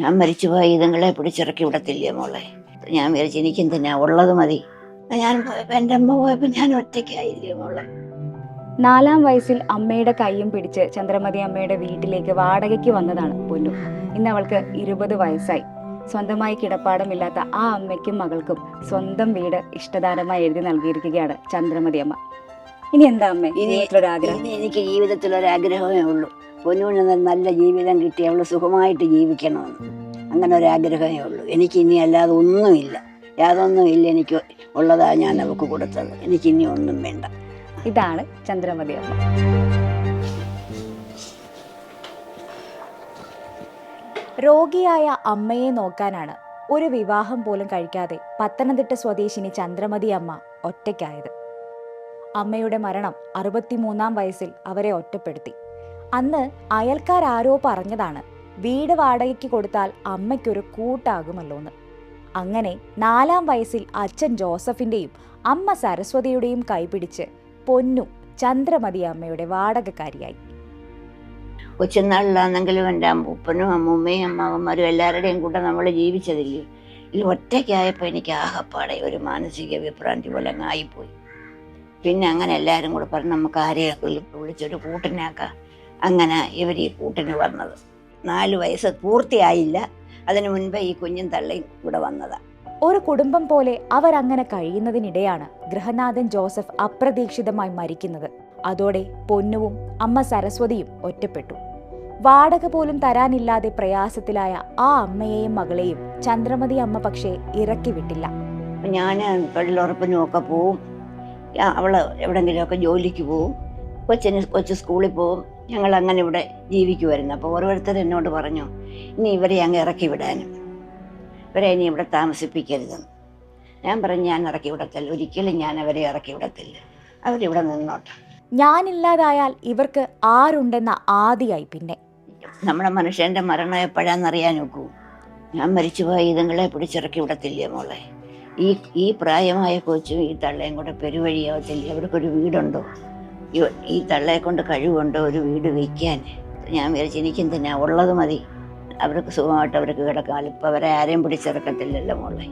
ഞാൻ മരിച്ചുപോയി ഇതുങ്ങളെ പിടിച്ചിറക്കി വിടത്തില്ലേ മോളെ? ഞാൻ വിചാരിച്ചു എനിക്കും തന്നെ ഉള്ളത് മതി. ഞാൻ എന്റെ അമ്മ പോയപ്പോ ഞാൻ ഒറ്റയ്ക്കായില്ലേ മോളെ? നാലാം വയസ്സിൽ അമ്മയുടെ കൈയും പിടിച്ച് ചന്ദ്രമതി അമ്മയുടെ വീട്ടിലേക്ക് വാടകയ്ക്ക് വന്നതാണ് പൊന്നു. ഇന്ന് അവൾക്ക് ഇരുപത് വയസ്സായി. സ്വന്തമായി കിടപ്പാടമില്ലാത്ത ആ അമ്മയ്ക്കും മകൾക്കും സ്വന്തം വീട് ഇഷ്ടദാനമായി എഴുതി നൽകിയിരിക്കുകയാണ് ചന്ദ്രമതി അമ്മ. ഇനി എന്താ അമ്മ? ഇനി- എനിക്ക് ജീവിതത്തിൽ ആഗ്രഹമേ ഉള്ളൂ. പൊന്നുവിന് നല്ല ജീവിതം കിട്ടി അവൾ സുഖമായിട്ട് ജീവിക്കണമെന്ന്. അങ്ങനെ ഒരാഗ്രഹമേ ഉള്ളൂ. എനിക്ക് ഇനി അല്ലാതെ ഒന്നുമില്ല. യാതൊന്നും ഇല്ല എനിക്ക് ഉള്ളതാണ് ഞാൻ അവൾക്ക് കൊടുത്തത്. എനിക്ക് ഇനി ഒന്നും വേണ്ട. ഇതാണ് ചന്ദ്രമതി അമ്മ. രോഗിയായ അമ്മയെ നോക്കാനാണ് ഒരു വിവാഹം പോലും കഴിക്കാതെ പത്തനംതിട്ട സ്വദേശിനി ചന്ദ്രമതി അമ്മ ഒറ്റയ്ക്കായത്. അമ്മയുടെ മരണം അറുപത്തിമൂന്നാം വയസ്സിൽ അവരെ ഒറ്റപ്പെടുത്തി. അന്ന് അയൽക്കാരാരോ പറഞ്ഞതാണ് വീട് വാടകയ്ക്ക് കൊടുത്താൽ അമ്മയ്ക്കൊരു കൂട്ടാകുമല്ലോന്ന്. അങ്ങനെ നാലാം വയസ്സിൽ അച്ഛൻ ജോസഫിന്റെയും അമ്മ സരസ്വതിയുടെയും കൈപിടിച്ച് പൊന്നു ചന്ദ്രമതി അമ്മയുടെ വാടകക്കാരിയായി. കൊച്ചുനാളിലാണെങ്കിലും എന്റെ അമ്മൂപ്പനും അമ്മൂമ്മയും അമ്മാവന്മാരും എല്ലാവരുടെയും കൂടെ നമ്മൾ ജീവിച്ചതില്ലേ ഈ ഒറ്റയ്ക്കായപ്പോൾ എനിക്ക് ആകപ്പാടെ ഒരു മാനസിക വിഭ്രാന്തി പോലെ അങ്ങ് ആയിപ്പോയി. പിന്നെ അങ്ങനെ എല്ലാവരും കൂടെ പറഞ്ഞ് നമുക്ക് ആരെയൊക്കെ വിളിച്ചൊരു കൂട്ടിനാക്കാം അങ്ങനെ ഇവർ ഈ കൂട്ടിന് വന്നത്. നാല് വയസ്സ് പൂർത്തിയായില്ല. അതിനു മുൻപേ ഈ കുഞ്ഞും തള്ളയും ഇവിടെ വന്നതാണ് ഒരു കുടുംബം പോലെ അവർ അങ്ങനെ കഴിയുന്നതിനിടെയാണ് ഗൃഹനാഥൻ ജോസഫ് അപ്രതീക്ഷിതമായി മരിക്കുന്നത്. അതോടെ പൊന്നുവും അമ്മ സരസ്വതിയും ഒറ്റപ്പെട്ടു. വാടക പോലും തരാനില്ലാതെ പ്രയാസത്തിലായ ആ അമ്മയെയും മകളെയും ചന്ദ്രമതി അമ്മ പക്ഷേ ഇറക്കി വിട്ടില്ല. ഞാൻ തൊഴിലുറപ്പിനും ഒക്കെ പോവും. അവൾ എവിടെങ്കിലുമൊക്കെ ജോലിക്ക് പോവും. കൊച്ചിന് കൊച്ചു സ്കൂളിൽ പോവും. ഞങ്ങൾ അങ്ങനെ ഇവിടെ ജീവിക്കുമായിരുന്നു അപ്പോൾ ഓരോരുത്തർ എന്നോട് പറഞ്ഞു ഇനി ഇവരെ അങ്ങ് ഇറക്കി വിടാനും. ഇവരെ ഇനി ഇവിടെ താമസിപ്പിക്കരുതെന്ന് ഞാൻ പറഞ്ഞു ഞാൻ ഇറക്കി വിടത്തില്ല. ഒരിക്കലും ഞാൻ അവരെ ഇറക്കി വിടത്തില്ല. അവരിവിടെ നിന്നോട്ടെ. ഞാനില്ലാതായാൽ ഇവർക്ക് ആരുണ്ടെന്ന ആദിയായി പിന്നെ. നമ്മുടെ മനുഷ്യന്റെ മരണം എപ്പോഴാണെന്നറിയാൻ നോക്കൂ ഞാൻ മരിച്ചുപോയി ഇതുങ്ങളെ പിടിച്ചിറക്കി വിടത്തില്ലേ മോളെ? ഈ ഈ പ്രായമായ കൊച്ചും ഈ തള്ളയും കൂടെ പെരുവഴിയാവത്തില്ലേ? അവർക്കൊരു വീടുണ്ടോ? ഈ- തള്ളയെ കൊണ്ട് കഴിവുണ്ടോ ഒരു വീട് വയ്ക്കാൻ? ഞാൻ വിചാരിച്ചു തന്നെ ഉള്ളത് മതി. അവർക്ക് സുഖമായിട്ട് അവർക്ക് കിടക്കാം. ഇപ്പം അവരെ ആരെയും പിടിച്ചിറക്കത്തില്ലല്ലോ മോളെ.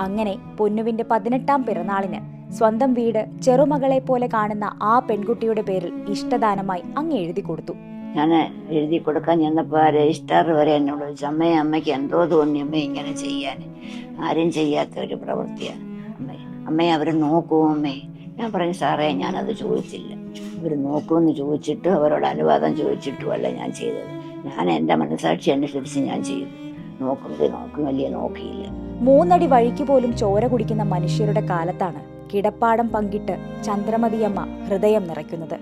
അങ്ങനെ പൊന്നുവിന്റെ പതിനെട്ടാം പിറന്നാളിന് സ്വന്തം വീട് ചെറുമകളെ പോലെ കാണുന്ന ആ പെൺകുട്ടിയുടെ പേരിൽ ഇഷ്ടദാനമായി അങ്ങ് എഴുതി കൊടുത്തു. ഞാൻ എഴുതി കൊടുക്കാൻ ചെന്നപ്പോൾ രജിസ്ട്രാർ വരെ എന്നോട് ചോദിച്ചു അമ്മയെ അമ്മയ്ക്ക് എന്തോ തോന്നി അമ്മ ഇങ്ങനെ ചെയ്യാൻ. ആരും ചെയ്യാത്ത ഒരു പ്രവൃത്തിയാണ്. അമ്മയെ അമ്മയെ അവർ നോക്കുമോ അമ്മേ. ഞാൻ പറഞ്ഞു സാറേ ഞാനത് ചോദിച്ചില്ല. ഇവർ നോക്കുമെന്ന് ചോദിച്ചിട്ട് അവരോട് അനുവാദം ചോദിച്ചിട്ടുമല്ല ഞാൻ ചെയ്തത്. ഞാൻ എന്റെ മനസാക്ഷി അനുസരിച്ച് ഞാൻ ചെയ്തു. നോക്കുന്നത് നോക്കും വലിയ നോക്കിയില്ല. മൂന്നടി വഴിക്ക് പോലും ചോര കുടിക്കുന്ന മനുഷ്യരുടെ കാലത്താണ് കിടപ്പാടം പങ്കിട്ട് ചന്ദ്രമതിയമ്മ ഹൃദയം നിറയ്ക്കുന്നത്.